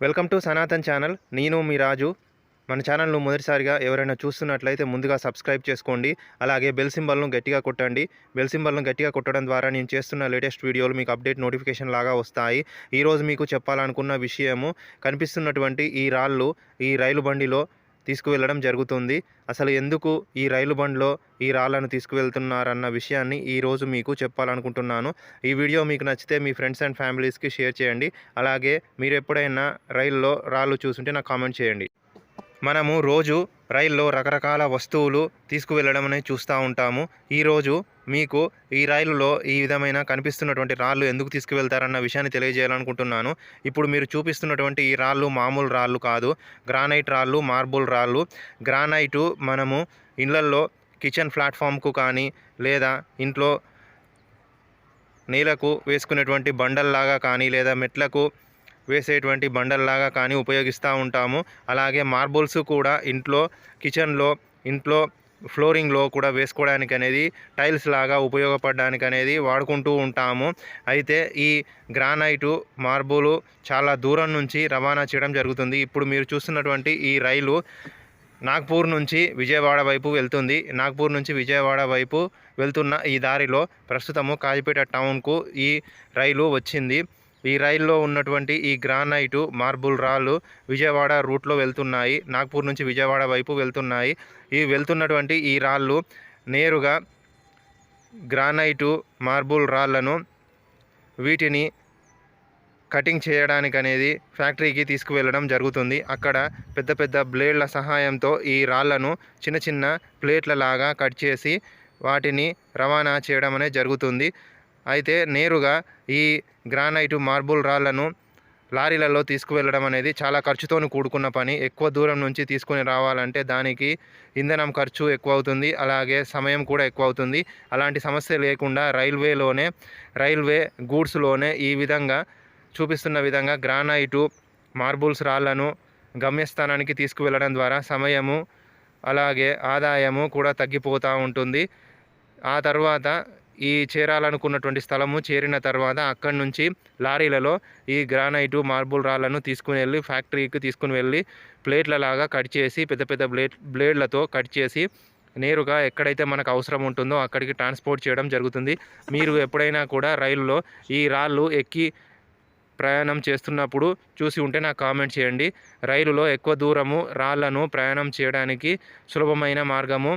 Welcome to Sanatan channel. నేను మీ రాజు. మన ఛానల్ను మొదటిసారిగా ఎవరైనా చూస్తున్నట్లయితే ముందుగా సబ్స్క్రైబ్ చేసుకోండి. అలాగే బెల్ సింబల్ను గట్టిగా కొట్టండి. బెల్ సింబల్ను గట్టిగా కొట్టడం ద్వారా నేను చేస్తున్న లేటెస్ట్ వీడియోలు మీకు అప్డేట్ నోటిఫికేషన్ లాగా వస్తాయి. ఈరోజు మీకు చెప్పాలనుకున్న విషయము కనిపిస్తున్నటువంటి ఈ రాళ్ళు ఈ రైలు బండిలో తీసుకువెళ్ళడం జరుగుతుంది. అసలు ఎందుకు ఈ రైలు బండ్లో ఈ రాళ్ళను తీసుకువెళ్తున్నారన్న విషయాన్ని ఈరోజు మీకు చెప్పాలనుకుంటున్నాను. ఈ వీడియో మీకు నచ్చితే మీ ఫ్రెండ్స్ అండ్ ఫ్యామిలీస్కి షేర్ చేయండి. అలాగే మీరు ఎప్పుడైనా రైల్లో రాళ్ళు చూసుంటే నాకు కామెంట్ చేయండి. మనము రోజు రైల్లో రకరకాల వస్తువులు తీసుకువెళ్ళడం అనేది చూస్తూ ఉంటాము. ఈరోజు మీకు ఈ రైలులో ఈ విధమైన కనిపిస్తున్నటువంటి రాళ్ళు ఎందుకు తీసుకువెళ్తారన్న విషయాన్ని తెలియజేయాలనుకుంటున్నాను. ఇప్పుడు మీరు చూపిస్తున్నటువంటి ఈ రాళ్ళు మామూలు రాళ్ళు కాదు. గ్రానైట్ రాళ్ళు మార్బుల్ రాళ్ళు. గ్రానైటు మనము ఇళ్ళల్లో కిచెన్ ప్లాట్ఫామ్కు కానీ లేదా ఇంట్లో నేలకు వేసుకునేటువంటి బండల్లాగా కానీ లేదా మెట్లకు వేసేటువంటి బండల్లాగా కానీ ఉపయోగిస్తూ ఉంటాము. అలాగే మార్బుల్స్ కూడా ఇంట్లో కిచెన్లో ఇంట్లో ఫ్లోరింగ్లో కూడా వేసుకోవడానికి అనేది టైల్స్ లాగా ఉపయోగపడడానికి అనేది వాడుకుంటూ ఉంటాము. అయితే ఈ గ్రానైటు మార్బులు చాలా దూరం నుంచి రవాణా చేయడం జరుగుతుంది. ఇప్పుడు మీరు చూస్తున్నటువంటి ఈ రైలు నాగ్పూర్ నుంచి విజయవాడ వైపు వెళ్తుంది. నాగ్పూర్ నుంచి విజయవాడ వైపు వెళ్తున్న ఈ దారిలో ప్రస్తుతము కాజిపేట టౌన్కు ఈ రైలు వచ్చింది. ఈ రైల్లో ఉన్నటువంటి ఈ గ్రానైటు మార్బుల్ రాళ్ళు విజయవాడ రూట్లో వెళ్తున్నాయి. నాగ్పూర్ నుంచి విజయవాడ వైపు వెళ్తున్నాయి. ఈ వెళ్తున్నటువంటి ఈ రాళ్ళు నేరుగా గ్రానైటు మార్బుల్ రాళ్ళను వీటిని కటింగ్ చేయడానికి అనేది ఫ్యాక్టరీకి తీసుకువెళ్ళడం జరుగుతుంది. అక్కడ పెద్ద పెద్ద బ్లేడ్ల సహాయంతో ఈ రాళ్ళను చిన్న చిన్న ప్లేట్ల లాగా కట్ చేసి వాటిని రవాణా చేయడం అనేది జరుగుతుంది. అయితే నేరుగా ఈ గ్రానైటు మార్బుల్ రాళ్ళను లారీలలో తీసుకువెళ్ళడం అనేది చాలా ఖర్చుతో కూడుకున్న పని. ఎక్కువ దూరం నుంచి తీసుకుని రావాలంటే దానికి ఇంధనం ఖర్చు ఎక్కువ అవుతుంది అలాగే సమయం కూడా ఎక్కువ అవుతుంది అలాంటి సమస్య లేకుండా రైల్వేలోనే రైల్వే గూడ్స్లోనే ఈ విధంగా చూపిస్తున్న విధంగా గ్రానైటు మార్బుల్స్ రాళ్ళను గమ్యస్థానానికి తీసుకువెళ్ళడం ద్వారా సమయము అలాగే ఆదాయము కూడా తగ్గిపోతూ ఉంటుంది. ఆ తర్వాత ఈ చేరాలనుకున్నటువంటి స్థలము చేరిన తర్వాత అక్కడి నుంచి లారీలలో ఈ గ్రానైటు మార్బుల్ రాళ్ళను తీసుకుని వెళ్ళి ఫ్యాక్టరీకి తీసుకుని వెళ్ళి ప్లేట్ల లాగా కట్ చేసి పెద్ద పెద్ద బ్లేడ్ బ్లేడ్లతో కట్ చేసి నేరుగా ఎక్కడైతే మనకు అవసరం ఉంటుందో అక్కడికి ట్రాన్స్పోర్ట్ చేయడం జరుగుతుంది. మీరు ఎప్పుడైనా కూడా రైలులో ఈ రాళ్ళు ఎక్కి ప్రయాణం చేస్తున్నప్పుడు చూసి ఉంటే నాకు కామెంట్ చేయండి. రైలులో ఎక్కువ దూరము రాళ్ళను ప్రయాణం చేయడానికి సులభమైన మార్గము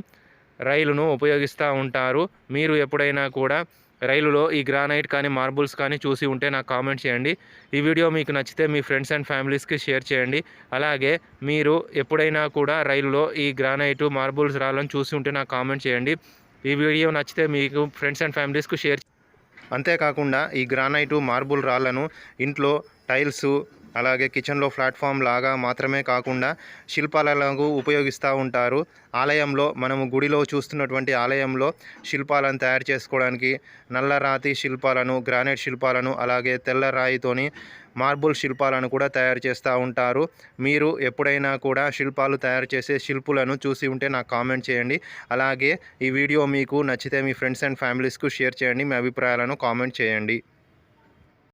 రైలును ఉపయోగిస్తూ ఉంటారు. మీరు ఎప్పుడైనా కూడా రైలులో ఈ గ్రానైట్ కానీ మార్బుల్స్ కానీ చూసి ఉంటే నాకు కామెంట్ చేయండి. ఈ వీడియో మీకు నచ్చితే మీ ఫ్రెండ్స్ అండ్ ఫ్యామిలీస్కి షేర్ చేయండి. అలాగే మీరు ఎప్పుడైనా కూడా రైలులో ఈ గ్రానైట్ మార్బుల్స్ రాళ్ళని చూసి ఉంటే నాకు కామెంట్ చేయండి. ఈ వీడియో నచ్చితే మీకు ఫ్రెండ్స్ అండ్ ఫ్యామిలీస్కి షేర్ అంతేకాకుండా ఈ గ్రానైటు మార్బుల్ రాళ్ళను ఇంట్లో టైల్స్ అలాగే కిచెన్లో ప్లాట్ఫామ్ లాగా మాత్రమే కాకుండా శిల్పాలకు ఉపయోగిస్తూ ఉంటారు. ఆలయంలో మనము గుడిలో చూస్తున్నటువంటి ఆలయంలో శిల్పాలను తయారు చేసుకోవడానికి నల్లరాతి శిల్పాలను గ్రానైట్ శిల్పాలను అలాగే తెల్ల రాయితోని మార్బుల్ శిల్పాలను కూడా తయారు చేస్తూ ఉంటారు. మీరు ఎప్పుడైనా కూడా శిల్పాలు తయారు చేసే శిల్పులను చూసి ఉంటే నాకు కామెంట్ చేయండి. అలాగే ఈ వీడియో మీకు నచ్చితే మీ ఫ్రెండ్స్ అండ్ ఫ్యామిలీస్కు షేర్ చేయండి. మీ అభిప్రాయాలను కామెంట్ చేయండి.